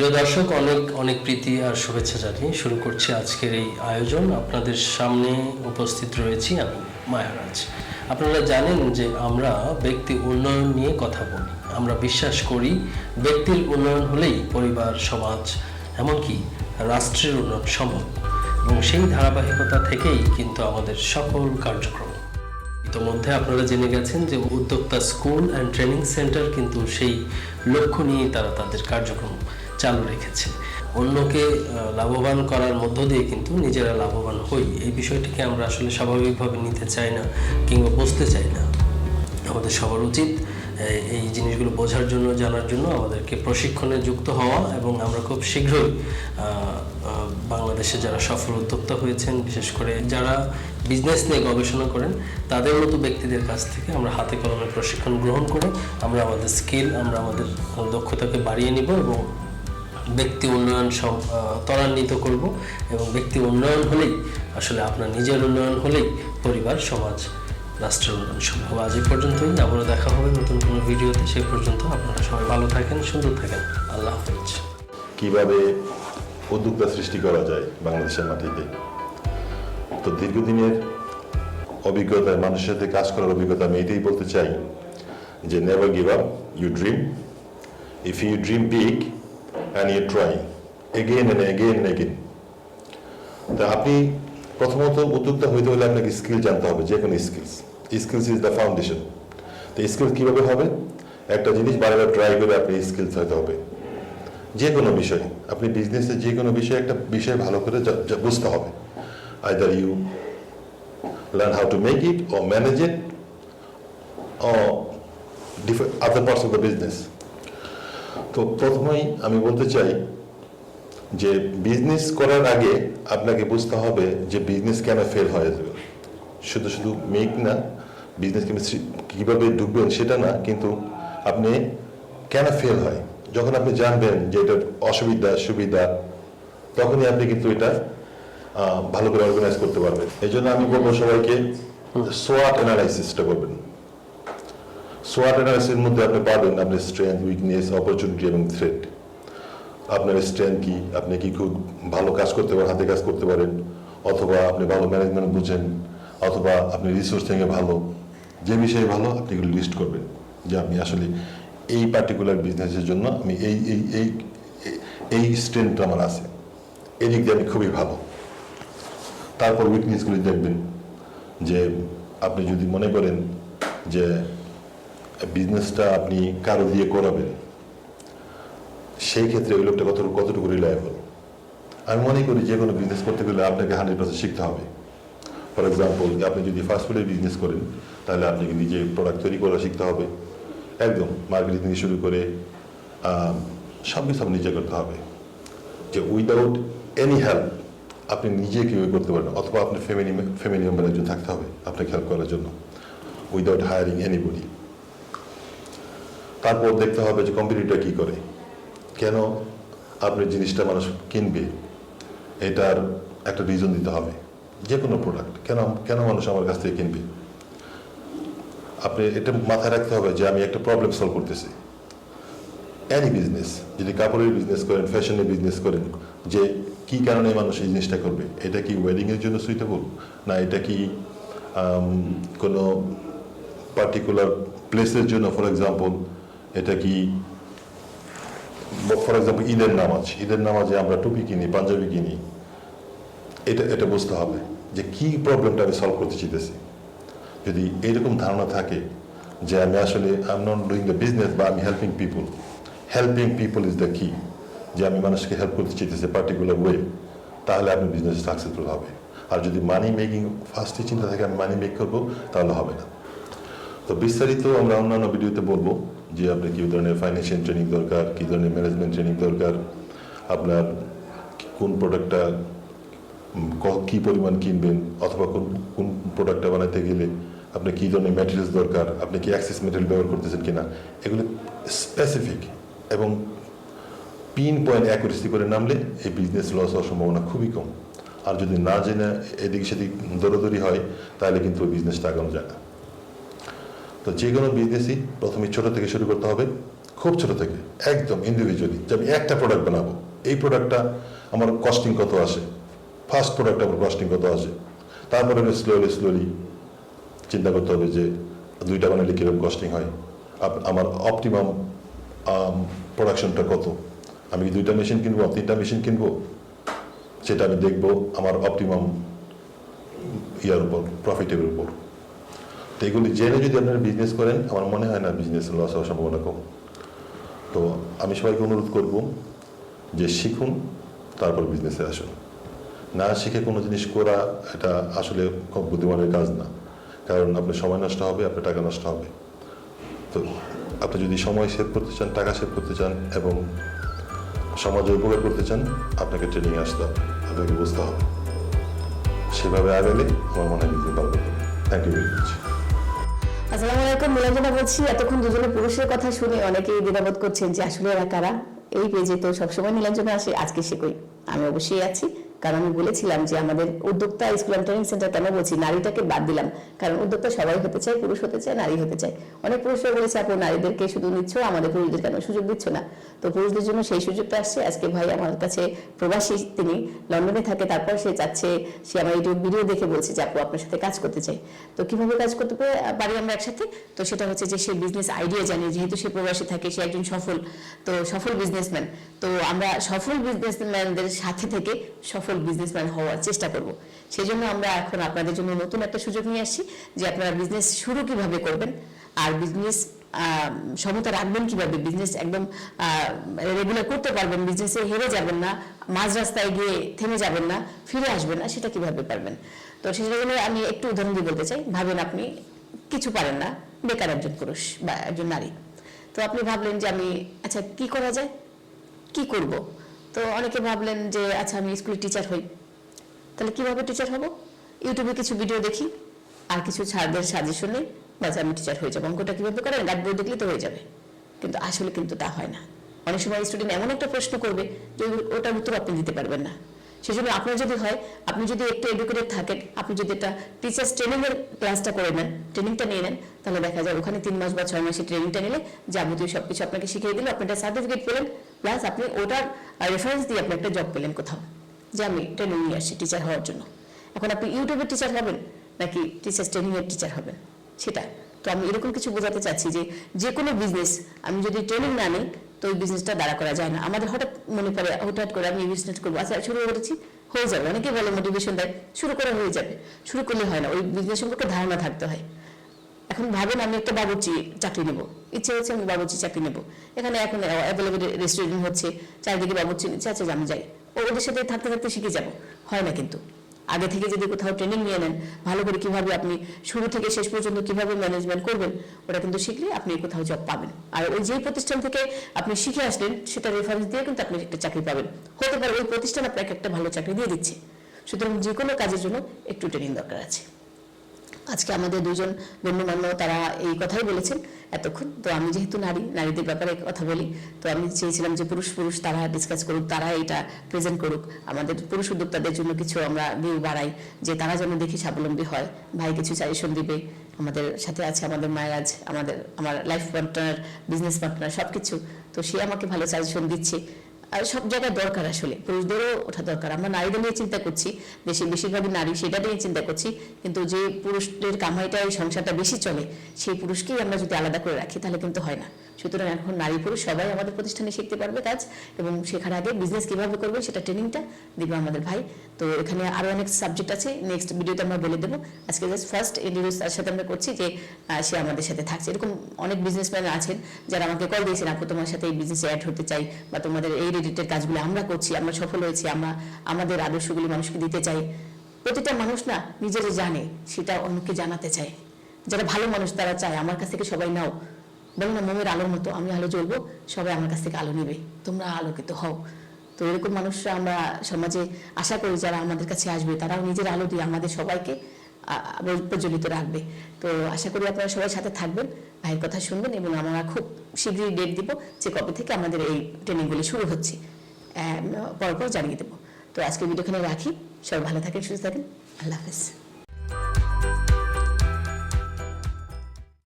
প্রিয় দর্শক, অনেক অনেক প্রীতি আর শুভেচ্ছা জানিয়ে শুরু করছি আজকের এই আয়োজন। আপনাদের সামনে উপস্থিত রয়েছি আমি, মায়ারাজ। আপনারা জানেন যে আমরা ব্যক্তি উন্নয়ন নিয়ে কথা বলি। আমরা বিশ্বাস করি ব্যক্তির উন্নয়ন হলেই পরিবার, সমাজ, এমনকি রাষ্ট্রের উন্নয়ন সম্ভব। এবং সেই ধারাবাহিকতা থেকেই কিন্তু আমাদের সকল কার্যক্রম। ইতোমধ্যে আপনারা জেনে গেছেন যে উদ্যোক্তা স্কুল অ্যান্ড ট্রেনিং সেন্টার কিন্তু সেই লক্ষ্য নিয়ে তারা তাদের কার্যক্রম চালু রেখেছে। অন্যকে লাভবান করার মধ্য দিয়ে কিন্তু নিজেরা লাভবান হই। এই বিষয়টিকে আমরা আসলে স্বাভাবিকভাবে নিতে চাই না কিংবা বুঝতে চাই না। আমাদের সবার উচিত এই- জিনিসগুলো বোঝার জন্য, জানার জন্য আমাদেরকে প্রশিক্ষণে যুক্ত হওয়া এবং আমরা খুব শীঘ্রই বাংলাদেশে যারা সফল উদ্যোক্তা হয়েছেন, বিশেষ করে যারা বিজনেস নিয়ে গবেষণা করেন, তাদের মতো ব্যক্তিদের কাছ থেকে আমরা হাতে কলমে প্রশিক্ষণ গ্রহণ করে আমরা আমাদের স্কিল আমরা আমাদের দক্ষতাকে বাড়িয়ে নিব এবং ব্যক্তি উন্নয়ন আহ, ত্বরান্বিত করব এবং ব্যক্তি উন্নয়ন হলেই আসলে আপনার নিজের উন্নয়ন হলেই পরিবার সমাজ রাষ্ট্রের উন্নয়ন সম্ভব। আজ এই পর্যন্তই। আবারও দেখা হবে নতুন কোনো ভিডিওতে। সে পর্যন্ত আপনারা সবাই ভালো থাকেন সুন্দর থাকেন। আল্লাহ হাফিজ। কীভাবে উদ্যোক্তা সৃষ্টি করা যায় বাংলাদেশের মাটিতে? তো দীর্ঘদিনের অভিজ্ঞতায় মানুষের সাথে কাজ করার অভিজ্ঞতা আমি এটাই বলতে চাই যে never give up you dream if you dream big and you try again and again and again তা আপনি প্রথমত উদ্যোক্তা হইতে হলে আপনাকে স্কিল জানতে হবে, যে কোনো skills skills is the foundation তো স্কিল কীভাবে হবে? একটা জিনিস বারবার ট্রাই করে আপনি স্কিলস হতে হবে। যে কোনো বিষয়। আপনি বিজনেসে যে কোনো বিষয়ে একটা বিষয় ভালো করে বুঝতে হবে। Either you learn how to make it or manage it or other parts of the business তো প্রথমেই আমি বলতে চাই যে বিজনেস করার আগে আপনাকে বুঝতে হবে যে বিজনেস কেন ফেল হয়ে যাবে। শুধু শুধু মেক না বিজনেস কীভাবে ঢুকবেন সেটা না কিন্তু আপনি কেন ফেল হয়? যখন আপনি জানবেন যে এটার অসুবিধা সুবিধা তখনই আপনি কিন্তু এটা ভালো করে অর্গানাইজ করতে পারবেন। এই জন্য আমি বলব সবাইকে সোয়াট অ্যানালাইসিসটা করবেন। সোয়াট অ্যানালাইসিসের মধ্যে আপনি পাবেন আপনার স্ট্রেংথ উইকনেস অপরচুনিটি এবং থ্রেট আপনার স্ট্রেংথ কি? আপনি কি খুব ভালো কাজ করতে পারেন, হাতে কাজ করতে পারেন? অথবা আপনি ভালো ম্যানেজমেন্ট বুঝেন? অথবা আপনি রিসোর্স থেকে ভালো? যে বিষয়ে ভালো, আপনি এগুলো লিস্ট করবেন। যে আপনি আসলে এই পার্টিকুলার বিজনেসের জন্য আমি এই এই এই এই স্ট্রেংথটা আমার আছে। এদিক দিয়ে আমি খুবই ভালো। তারপর উইকনেসগুলি দেখবেন। যে আপনি যদি মনে করেন যে বিজনেসটা আপনি কারও দিয়ে করাবেন, সেই ক্ষেত্রে ওই লোকটা কতটুকু কতটুকু রিলায়েবল আমি মনে করি যে কোনো বিজনেস করতে গেলে আপনাকে হান্ড্রেড পার্সেন্ট শিখতে হবে। ফর এক্সাম্পল আপনি যদি ফাস্টফুডের বিজনেস করেন, তাহলে আপনাকে নিজে প্রোডাক্ট তৈরি করা শিখতে হবে। একদম মার্কেটিং থেকে শুরু করে সব কিছু আপনি নিজে করতে হবে। যে উইদাউট এনি হেল্প আপনি নিজে কীভাবে করতে পারেন অথবা আপনার ফ্যামিলি ফ্যামিলি মেম্বার একজন থাকতে হবে আপনাকে হেল্প করার জন্য। উইদাউট হায়ারিং এনিবডি তারপর দেখতে হবে যে কম্পিটিটর কী করে। কেন আপনি জিনিসটা মানুষ কিনবে? এটার একটা রিজন দিতে হবে। যে কোনো প্রোডাক্ট কেন কেন মানুষ আমার কাছ থেকে কিনবে? আপনি এটা মাথায় রাখতে হবে যে আমি একটা প্রবলেম সলভ করতেছি। এনি বিজনেস যদি কাপড়ের বিজনেস করেন ফ্যাশনের বিজনেস করেন, যে কি কারণে মানুষ এই জিনিসটা করবে? এটা কি ওয়েডিংয়ের জন্য সুইটেবল না এটা কি কোনো পার্টিকুলার প্লেসের জন্য ফর এক্সাম্পল এটা কি ফর এক্সাম্পল ঈদের নামাজ, ঈদের নামাজে আমরা টুপি কিনি, পাঞ্জাবি কিনি, এটা এটা বুঝতে হবে যে কি প্রবলেমটা আমি সলভ করতে চাইতেছি। যদি এইরকম ধারণা থাকে যে আমি আসলে I am not doing the business বা আমি helping people helping people is the কি যে আমি মানুষকে হেল্প করতে চাইতেছি পার্টিকুলার ওয়ে তাহলে আপনি বিজনেস সাকসেসফুল হবে। আর যদি মানি মেকিং ফার্স্টে চিন্তা থাকে আমি মানি মেক করব, তাহলে হবে না। তো বিস্তারিত আমরা অন্যান্য ভিডিওতে বলব। যে আপনার কী ধরনের ফাইন্যান্সিয়াল ট্রেনিং দরকার, কী ধরনের ম্যানেজমেন্ট ট্রেনিং দরকার, আপনার কোন প্রোডাক্টটা কী পরিমাণ কিনবেন, অথবা কোন কোন প্রোডাক্টটা বানাতে গেলে আপনার কী ধরনের ম্যাটেরিয়ালস দরকার, আপনি কি অ্যাক্সেস ম্যাটেরিয়াল ব্যবহার করতেছেন কিনা, এগুলো স্পেসিফিক এবং পিন পয়েন্ট অ্যাকুরেসি করে নামলে এই বিজনেস লস হওয়ার সম্ভাবনা খুবই কম। আর যদি না জেনে এদিক সেদিক দৌড়াদৌড়ি হয়, তাহলে কিন্তু ওই বিজনেসটা আগানো যায় না। তো যে কোনো বিজনেসই প্রথমে ছোট থেকে শুরু করতে হবে, খুব ছোট থেকে, একদম ইন্ডিভিজুয়ালি যে আমি একটা প্রোডাক্ট বানাবো, এই প্রোডাক্টটা আমার কস্টিং কত আসে ফার্স্ট প্রোডাক্ট আমার কস্টিং কত আসে, তারপরে আমি স্লোলি স্লোলি চিন্তা করতে হবে যে দুইটা বানালে কীরকম কস্টিং হয় আমার অপটিমাম প্রোডাকশনটা কত, আমি কি দুইটা মেশিন কিনবো তিনটা মেশিন কিনবো, সেটা আমি দেখব আমার অপটিমাম ইয়ার উপর প্রফিটের উপর। তো এগুলি জেনে যদি আপনারা বিজনেস করেন, আমার মনে হয় না বিজনেস লস হওয়ার সম্ভাবনা কম। তো আমি সবাইকে অনুরোধ করব যে শিখুন, তারপর বিজনেসে আসুন। না শিখে কোনো জিনিস করা, এটা আসলে খুব বুদ্ধিমানের কাজ না। কারণ আপনার সময় নষ্ট হবে, আপনার টাকা নষ্ট হবে। তো আপনি যদি সময় সেভ করতে চান, টাকা সেভ করতে চান এবং সমাজে উপকার করতে চান, আপনাকে ট্রেনিং আসতে হবে, আপনাকে বুঝতে হবে। সেভাবে আগালে আমার মনে হয় বিজনেস ভালো থ্যাংক ইউ ভেরি মাচ আসসালামু আলাইকুম নীলাঞ্জনা বলছি, এতক্ষণ দুজনে পুরুষের কথা শুনে অনেকেই দ্বিধাবোধ করছেন যে আসলে এরা কারা? এই পেজে তো সবসময় নীলাঞ্জনা আসে, আজকে সে কই? আমি অবশ্যই আছি। কারণ আমি বলেছিলাম যে আমাদের উদ্যোক্তা স্কুল অ্যান্ড ট্রেনিং সেন্টার কেন বলছি, নারীটাকে বাদ দিলাম। কারণ উদ্যোক্তা সবাই হতে চায়, পুরুষ হতে চায়, নারী হতে চায়। অনেক পুরুষরা বলেছে আপনি নারীদেরকে শুধু নিচ্ছ, আমাদের পুরুষদের কেন সুযোগ দিচ্ছ না। তো পুরুষদের জন্য সেই সুযোগটা আসছে। আজকে ভাই আমার কাছে প্রবাসী, তিনি লন্ডনে থাকে, তারপর সে চাচ্ছে সে আমার ইউটিউব ভিডিও দেখে বলছে যে, আপু, আপনার সাথে কাজ করতে চাই। তো কীভাবে কাজ করতে পারি আমরা একসাথে? তো সেটা হচ্ছে যে, সে বিজনেস আইডিয়া জানে, যেহেতু সে প্রবাসী থাকে, সে একজন সফল। তো সফল বিজনেসম্যান তো আমরা সফল বিজনেসম্যানদের সাথে থেকে সফল বিজনেসম্যান হওয়ার চেষ্টা করব। সেই জন্য আমরা এখন আপনাদের জন্য নতুন একটা সুযোগ নিয়ে আসছি যে আপনারা বিজনেস শুরু কীভাবে করবেন, আর বিজনেস সমতা রাখবেন কীভাবে? বিজনেস একদম রেগুলার করতে পারবেন বিজনেসে হেরে যাবেন না, মাঝ রাস্তায় গিয়ে থেমে যাবেন না, ফিরে আসবেন না, সেটা কীভাবে পারবেন? তো সেই জন্য আমি একটু উদাহরণ দিয়ে বলতে চাই, ভাবেন আপনি কিছু পারেন না, বেকার একজন পুরুষ বা একজন নারী। তো আপনি ভাবলেন যে আমি আচ্ছা কি করা যায়? কি করব? তো অনেকে ভাবলেন যে আচ্ছা আমি স্কুলে টিচার হই। তাহলে কীভাবে টিচার হব? ইউটিউবে কিছু ভিডিও দেখি, আর কিছু ছাড়দের সাজেশন বাস, আমি টিচার হয়ে যাব। অঙ্কটা কীভাবে করেন? গাট বই দেখলে তো হয়ে যাবে। কিন্তু আসলে কিন্তু তা হয় না। অনেক সময় স্টুডেন্ট এমন একটা প্রশ্ন করবে যে, ওটার উত্তর আপনি দিতে পারবেন না। সেজন্য আপনার যদি হয়, আপনি যদি একটু এডুকেটেড থাকেন, আপনি যদি একটা টিচার্স ট্রেনিং এর ক্লাসটা করে নেন ট্রেনিংটা নিয়ে নেন, তাহলে দেখা যায় ওখানে তিন মাস বা ছয় মাসের ট্রেনিংটা নিলে যাবতীয় সবকিছু আপনাকে শিখিয়ে দিল, আপনি একটা সার্টিফিকেট পেলেন প্লাস আপনি ওটার রেফারেন্স দিয়ে আপনি একটা জব পেলেন কোথাও, যে আমি ট্রেনিং নিয়ে আসছি টিচার হওয়ার জন্য। এখন আপনি ইউটিউবের টিচার হবেন, নাকি টিচার্স ট্রেনিংয়ের টিচার হবেন? সেটা। তো আমি এরকম কিছু বোঝাতে চাচ্ছি যে যে কোনো বিজনেস আমি যদি ট্রেনিং না নিই তো ওই বিজনেসটা দাঁড়া করা যায় না। আমাদের হঠাৎ মনে পড়ে, হঠাৎ করে আমি বিজনেস করব। আচ্ছা শুরু করেছি হয়ে যাবে। অনেকে বলে মোটিভেশন দেয়। শুরু করে হয়ে যাবে। শুরু করলে হয় না। ওই বিজনেস সম্পর্কে ধারণা থাকতে হয়। এখন ভাবেন, আমি একটা বাবুচি চাকরি নেব। ইচ্ছে হচ্ছে আমি বাবুচি চাকরি নেব। এখানে এখন অ্যাভেলেবেল রেস্টুরেন্ট হচ্ছে। চারিদিকে বাবুর্চি নিচ্ছে আচ্ছা আমি যাই। ওদের সাথে থাকতে থাকতে শিখে যাব। হয় না কিন্তু। আগে থেকে যদি কোথাও ট্রেনিং নিয়ে নেন, ভালো করে কীভাবে আপনি শুরু থেকে শেষ পর্যন্ত কীভাবে ম্যানেজমেন্ট করবেন, ওটা কিন্তু শিখলে আপনি কোথাও জব পাবেন। আর ওই যে প্রতিষ্ঠান থেকে আপনি শিখে আসলেন, সেটা রেফারেন্স দিয়ে কিন্তু আপনি একটা চাকরি পাবেন। হতে পারে ওই প্রতিষ্ঠান আপনাকে একটা ভালো চাকরি দিয়ে দিচ্ছে। সুতরাং যে কোনো কাজের জন্য একটু ট্রেনিং দরকার আছে। আজকে আমাদের দুজন গণ্যমান্য তারা এই কথাই বলেছেন এতক্ষণ। তো আমি যেহেতু নারী, নারীদের ব্যাপারে কথা বলি, তো আমি চেয়েছিলাম যে পুরুষ পুরুষ তারা ডিসকাস করুক, তারা এটা প্রেজেন্ট করুক। আমাদের পুরুষ উদ্যোক্তাদের জন্য কিছু আমরা ভিউ বাড়াই, যে তারা যেন দেখি স্বাবলম্বী হয়। ভাই কিছু সাজেশন দিবে, আমাদের সাথে আছে আমাদের মায়েরাজ, আমাদের, আমার লাইফ পার্টনার বিজনেস পার্টনার সব কিছু তো সে আমাকে ভালো সাজেশন দিচ্ছে। সব জায়গায় দরকার আসলে। পুরুষদেরও ওঠা দরকার। আমরা নারীদের নিয়ে চিন্তা করছি, দেশে বেশিরভাগই নারী সেটা নিয়ে চিন্তা করছি, কিন্তু যে পুরুষদের কামাইটা, এই সংসারটা বেশি চলে, সেই পুরুষকেই আমরা যদি আলাদা করে রাখি, তাহলে কিন্তু হয় না। সুতরাং এখন নারী পুরুষ সবাই আমাদের প্রতিষ্ঠানে শিখতে পারবে কাজ, এবং শেখার আগে বিজনেস কীভাবে করবে সেটা ট্রেনিংটা দিবে আমাদের ভাই। তো এখানে আরও অনেক সাবজেক্ট আছে। নেক্সট ভিডিওতে আমরা বলে দেবো। আজকে জাস্ট ফার্স্ট ইন্ট্রোডিউস তার সাথে আমরা করছি যে সে আমাদের সাথে থাকছে। এরকম অনেক বিজনেসম্যান আছেন যারা আমাকে কল দিয়েছেন, আপু, তোমার সাথে এই বিজনেসে অ্যাড হতে চাই বা তোমাদের এই রিলেটেড কাজগুলো আমরা করছি, আমরা সফল হয়েছি, আমরা আমাদের আদর্শগুলি মানুষকে দিতে চাই। প্রতিটা মানুষ না নিজেরা জানে, সেটা অন্যকে জানাতে চায়। যারা ভালো মানুষ তারা চায়, আমার কাছ থেকে সবাই নাও। বলো না মোমের আলোর মতো, আমি আলো জ্বলবো, সবাই আমার কাছ থেকে আলো নেবে। তোমরা আলোকিত হও। তো এরকম মানুষরা আমরা সমাজে আশা করি যারা আমাদের কাছে আসবে, তারাও নিজের আলো দিয়ে আমাদের সবাইকে প্রজ্বলিত রাখবে। তো আশা করি আপনারা সবাই সাথে থাকবেন ভাইয়ের কথা শুনবেন এবং আমরা খুব শীঘ্রই ডেট দিব যে কবে থেকে আমাদের এই ট্রেনিংগুলি শুরু হচ্ছে। আহ, পর পর জানিয়ে দেবো। তো আজকে ভিডিওখানে রাখি। সবাই ভালো থাকেন সুস্থ থাকেন। আল্লাহ হাফেজ।